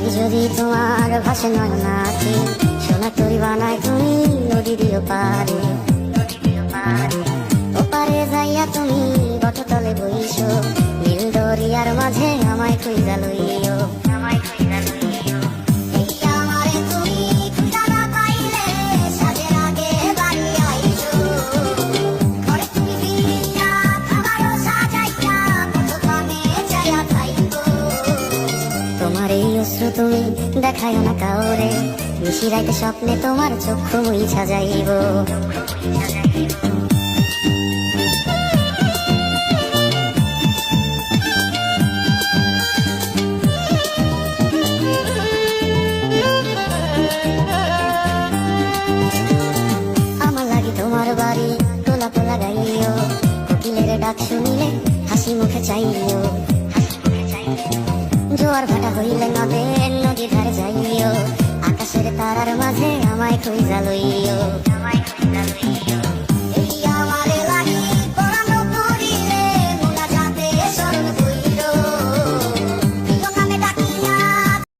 লাগি যদি তোমার ভাসে নয় নাকি সোনা তুই বানায় তুমি নদী দিও পারে ওপারে যাইয়া তুমি বটতলে বইছো নীল দরিয়ার মাঝে আমায় খুঁজা লইও আমায় খুঁজা অশ্রু তুমি দেখায় না কাউরে। নিশি রাইতে স্বপ্নে তোমার চক্ষু মুইছা যাইব আমার লাগি তোমার বাড়ি ডাক শুনিলে হাসি মুখে চাইও। জোয়ার ভাটা হইলে নদের নদীর ধারে যাইও। আকাশের তারার মাঝে আমায় খুঁজা লইও। আমায় খুঁজা